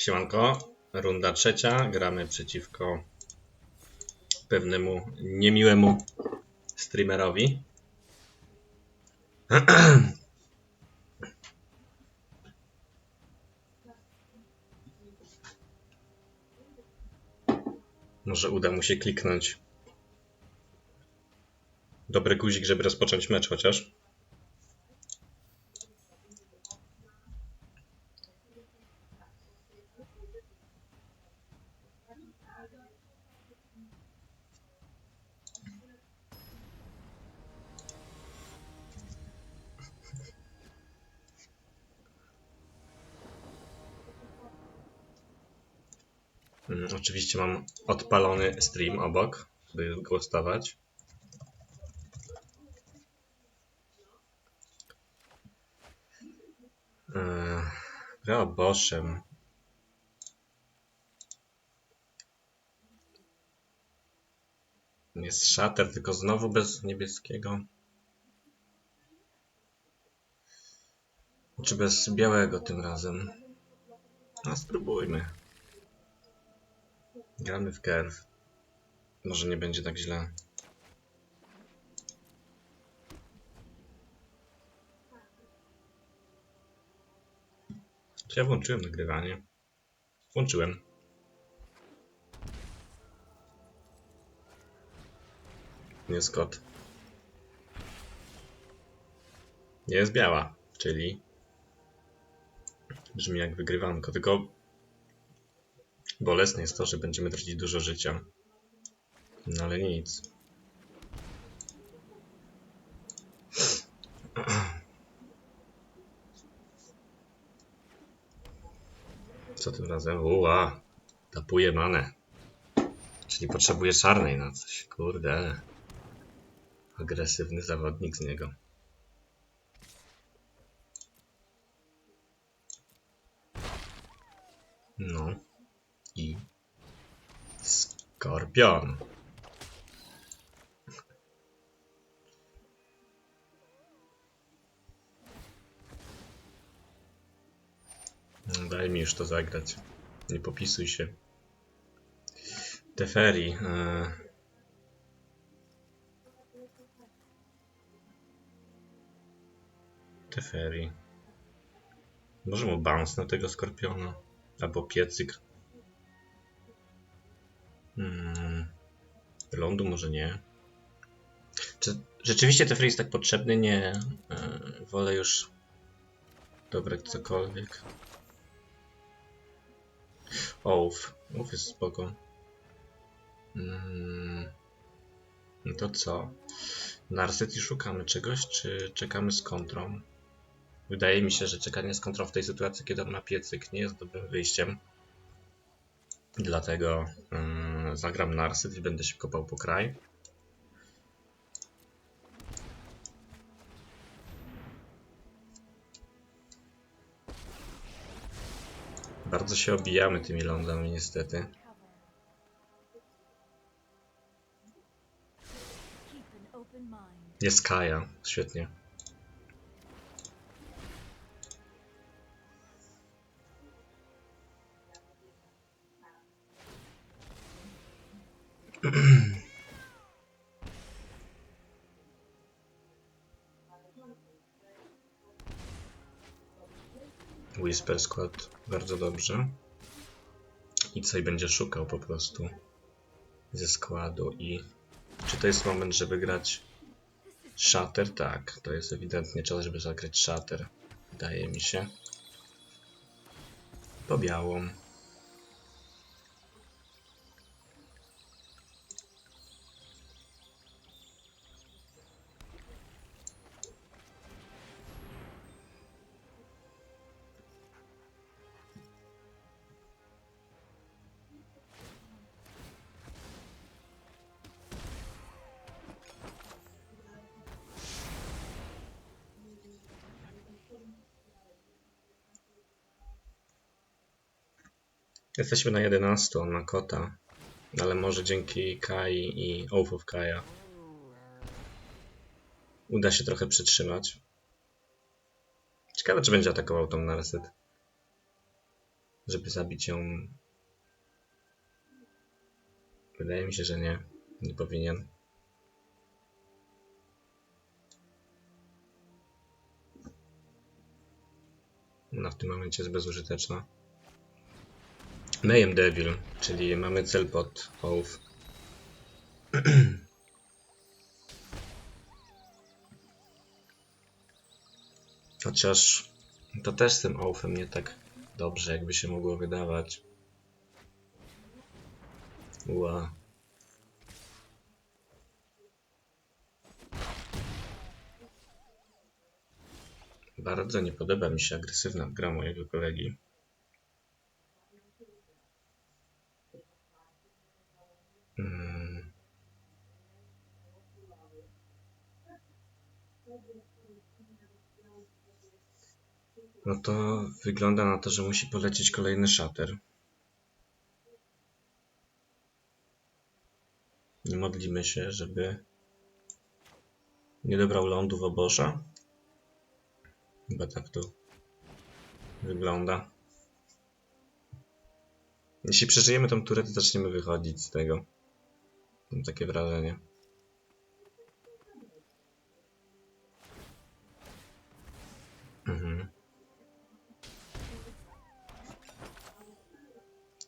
Siemanko, runda trzecia. Gramy przeciwko pewnemu niemiłemu streamerowi. Może uda mu się kliknąć dobry guzik, żeby rozpocząć mecz chociaż. Oczywiście mam odpalony stream obok, by głosować. Eee, Gra Boszem. Jest szater, tylko znowu bez niebieskiego. Czy bez białego tym razem? No spróbujmy. Gramy w Kerw. Może nie będzie tak źle. Czy ja włączyłem nagrywanie? Włączyłem. Jest kot. Nie jest biała, czyli brzmi jak wygrywanko, tylko bolesne jest to, że będziemy tracić dużo życia. No ale nic. Co tym razem? Uła! Tapuje manę. Czyli potrzebuje czarnej na coś. Kurde. Agresywny zawodnik z niego. No. I Skorpion. Daj mi już to zagrać. Nie popisuj się. Teferi. E... Teferi. Może mu bounce na tego skorpiona. Albo piecyk. Hmm. Lądu może nie. Czy rzeczywiście Teferi jest tak potrzebny? Nie. E, wolę już dobrać cokolwiek. Ołów. Ołów jest spoko. Mm. No to co? Narset i szukamy czegoś, czy czekamy z kontrą? Wydaje mi się, że czekanie z kontrą w tej sytuacji, kiedy on ma piecyk, nie jest dobrym wyjściem. Dlatego mm, zagram Narset i będę się kopał po kraj. Bardzo się obijamy tymi lądami niestety. Jest Kaja, świetnie. Whisper Squad bardzo dobrze. I co i będzie szukał po prostu ze składu i czy to jest moment, żeby grać Shatter? Tak, to jest ewidentnie czas, żeby zagrać Shatter. Wydaje mi się. Po białą. Jesteśmy na 11, on ma kota. Ale może dzięki Kai i of Kaja uda się trochę przytrzymać. Ciekawe, czy będzie atakował tą Narset. żeby zabić ją. Wydaje mi się, że nie. Nie powinien. Ona w tym momencie jest bezużyteczna. Mayhem Devil, czyli mamy cel pod Oath. Chociaż to też z tym Oathem nie tak dobrze, jakby się mogło wydawać. Ła. Bardzo nie podoba mi się agresywna gra mojego kolegi. Mm. No to wygląda na to, że musi polecieć kolejny szater. I modlimy się, żeby nie dobrał lądu w oborza. Chyba tak to wygląda. Jeśli przeżyjemy tą turę, to zaczniemy wychodzić z tego. Mam takie wrażenie. Mhm.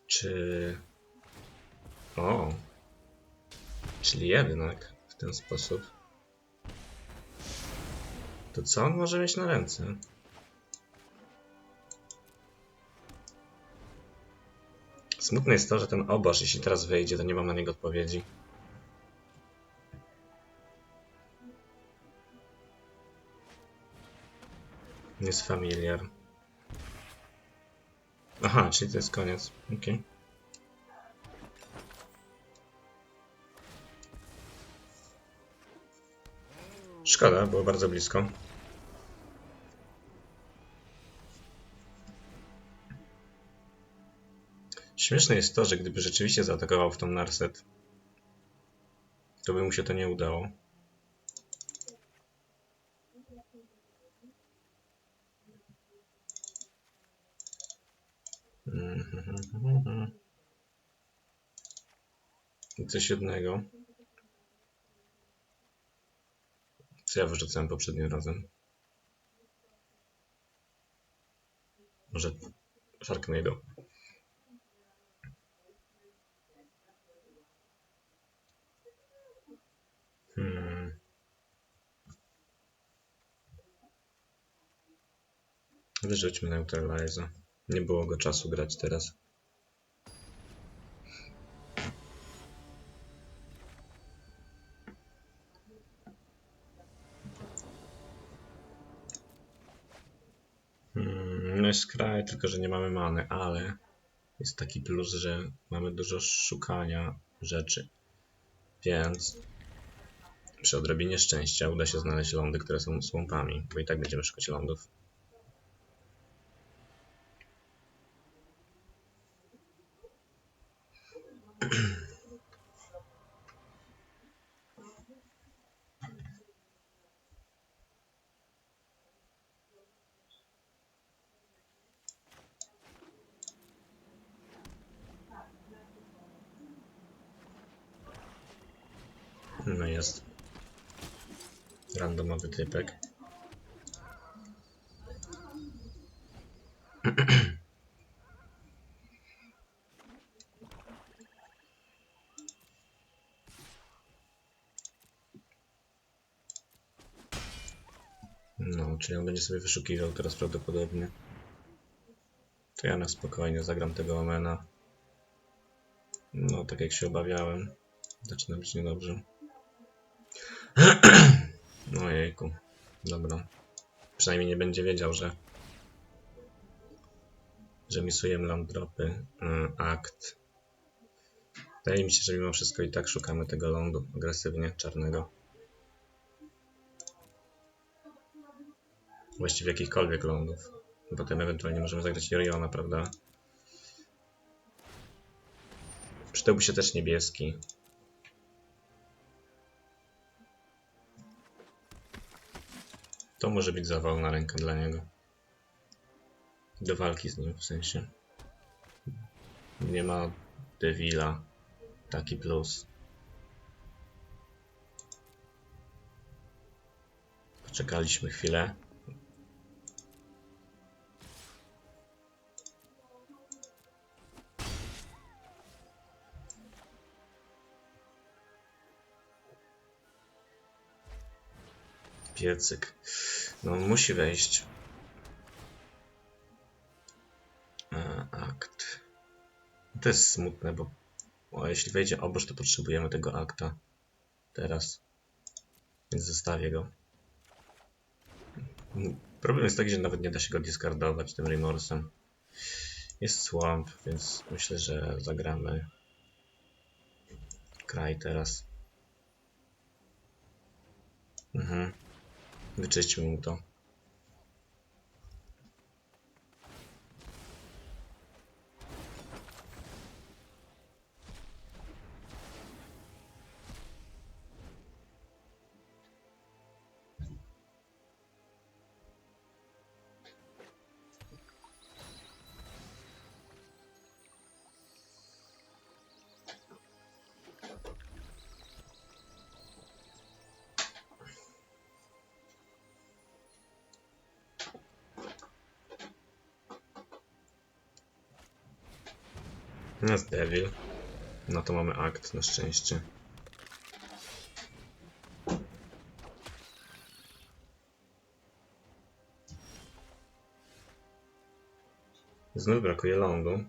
Czy... O! Czyli jednak w ten sposób. To co on może mieć na ręce? Smutne jest to, że ten oboż, jeśli teraz wejdzie, to nie mam na niego odpowiedzi. Jest familiar. Aha, czyli to jest koniec. Okej. Szkoda, było bardzo blisko. Śmieszne jest to, że gdyby rzeczywiście zaatakował w tą Narset, to by mu się to nie udało. Mhm. Coś jednego. Co ja wyrzucałem poprzednim razem? Może Sharknado. Hmm. Wyrzućmy Neutralizer. Nie było go czasu grać teraz. Hmm, no jest kraj, tylko że nie mamy many, ale jest taki plus, że mamy dużo szukania rzeczy. Więc przy odrobinie szczęścia uda się znaleźć lądy, które są słupami, bo i tak będziemy szukać lądów. No jest. Randomowy typek. No, czyli on będzie sobie wyszukiwał teraz prawdopodobnie. To ja na spokojnie zagram tego Omena. No, tak jak się obawiałem. Zaczyna być niedobrze. Ojejku. Dobra. Przynajmniej nie będzie wiedział, że że misujemy land dropy. y, Akt. Wydaje mi się, że mimo wszystko i tak szukamy tego lądu agresywnie, czarnego. Właściwie jakichkolwiek lądów. Potem ewentualnie możemy zagrać Joriona, prawda? Przydałby się też niebieski. Może być zawalna ręka dla niego. Do walki z nim w sensie. Nie ma Devila. Taki plus. Poczekaliśmy chwilę. Piecyk. No musi wejść. E, akt. To jest smutne, bo o, jeśli wejdzie oboż, to potrzebujemy tego akta. Teraz. Więc zostawię go. Problem jest taki, że nawet nie da się go discardować tym Remorsem. Jest Swamp, więc myślę, że zagramy kraj teraz. Mhm. Wyczyśćmy mu to. Jest Devil. No to mamy akt na szczęście. Znów brakuje lądu.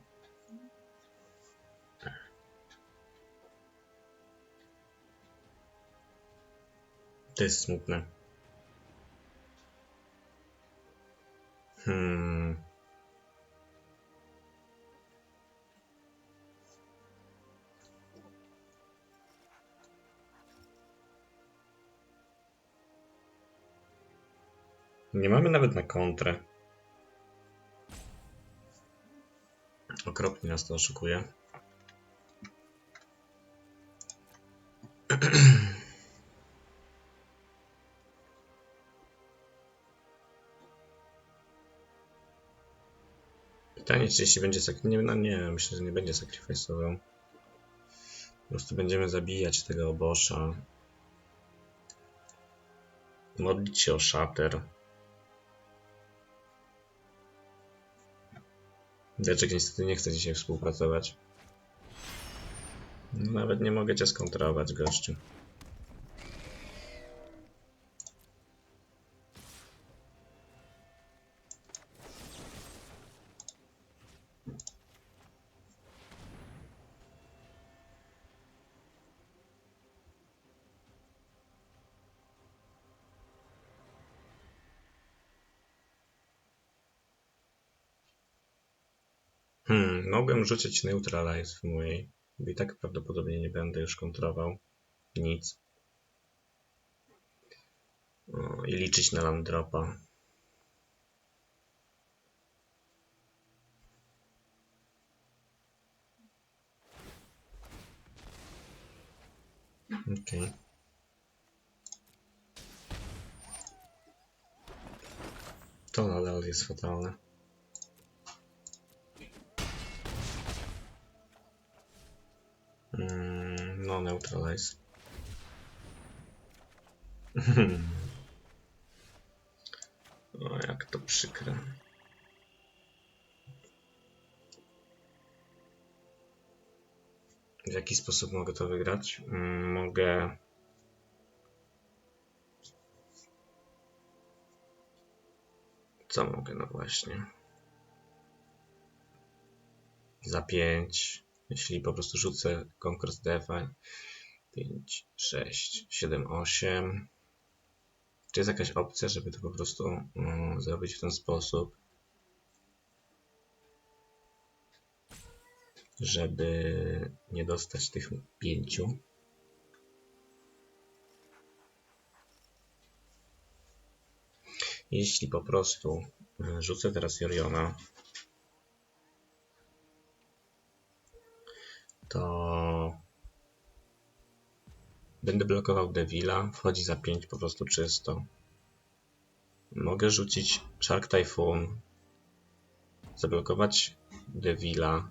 To jest smutne. Hmm. Nie mamy nawet na kontrę. Okropnie nas to oszukuje. Pytanie, czy jeśli będzie sak... Nie, no nie, myślę, że nie będzie sacrifice'ował. Po prostu będziemy zabijać tego obosza. Modlić się o szater. Deczek niestety nie chce dzisiaj współpracować. Nawet nie mogę cię skontrować, gościu. Hmm, mogłem rzucić Neutralize w mojej, i tak prawdopodobnie nie będę już kontrował nic. O, I liczyć na land dropa. Okej. To nadal jest fatalne. Mm, no, neutralize. O, jak to przykre. W jaki sposób mogę to wygrać? Mm, Mogę. Co mogę? No właśnie. Za 5. Jeśli po prostu rzucę konkurs defa 5, 6, 7, 8. Czy jest jakaś opcja, żeby to po prostu mm, zrobić w ten sposób? Żeby nie dostać tych pięciu. Jeśli po prostu y, rzucę teraz Joriona, to będę blokował Devila, wchodzi za 5 po prostu czysto. Mogę rzucić Shark Typhoon, zablokować Devila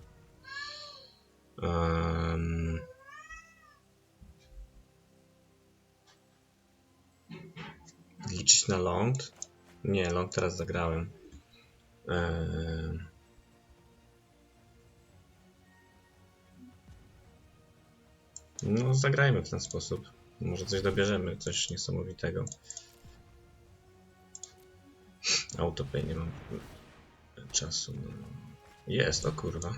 Em, liczyć na ląd? Nie, ląd teraz zagrałem. Em, no, zagrajmy w ten sposób. Może coś dobierzemy, coś niesamowitego. Autopay nie mam czasu. No. Jest, o kurwa.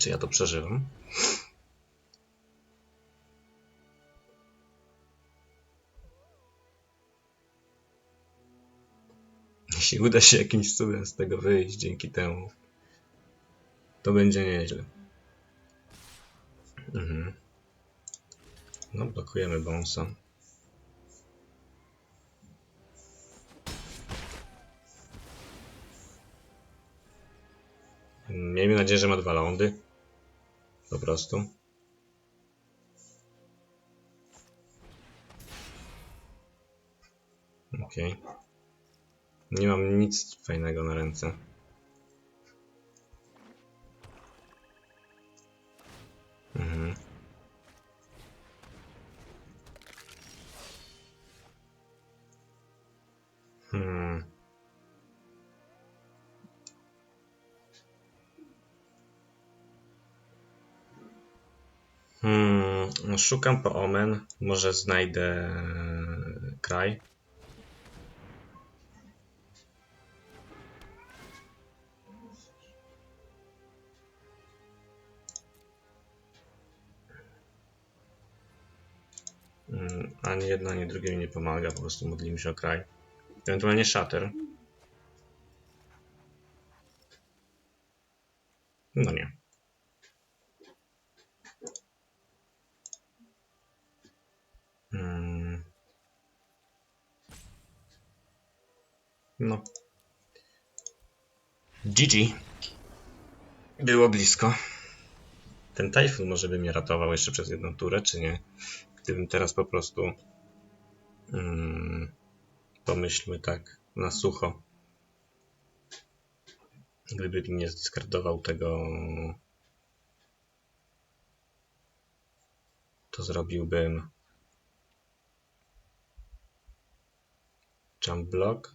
Czy ja to przeżywam? Jeśli uda się jakimś cudem z tego wyjść dzięki temu, to będzie nieźle. Mhm. No, blokujemy bonsa. Miejmy nadzieję, że ma dwa lądy. Po prostu. Okej. Nie mam nic fajnego na ręce. Mhm. Hmm. Hmm. no Szukam po Omen. Może znajdę kraj. Ani jedno, ani drugie mi nie pomaga, po prostu modlimy się o kraj. Ewentualnie Shatter. No nie. Mm. No. GG. Było blisko. Ten tajfun może by mnie ratował jeszcze przez jedną turę, czy nie? Gdybym teraz po prostu mm, pomyślmy tak na sucho. Gdyby nie skardował tego, to zrobiłbym jump block.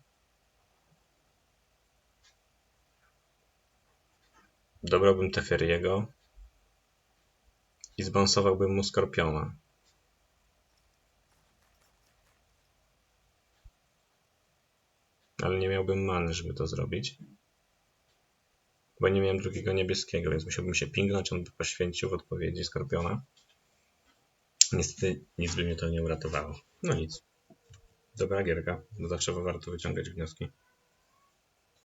Dobrałbym Teferiego i zbonsowałbym mu Skorpiona. Ale nie miałbym many, żeby to zrobić. Bo nie miałem drugiego niebieskiego, więc musiałbym się pingnąć, on by poświęcił w odpowiedzi Skorpiona. Niestety nic by mnie to nie uratowało. No nic. Dobra gierka, zawsze warto wyciągać wnioski.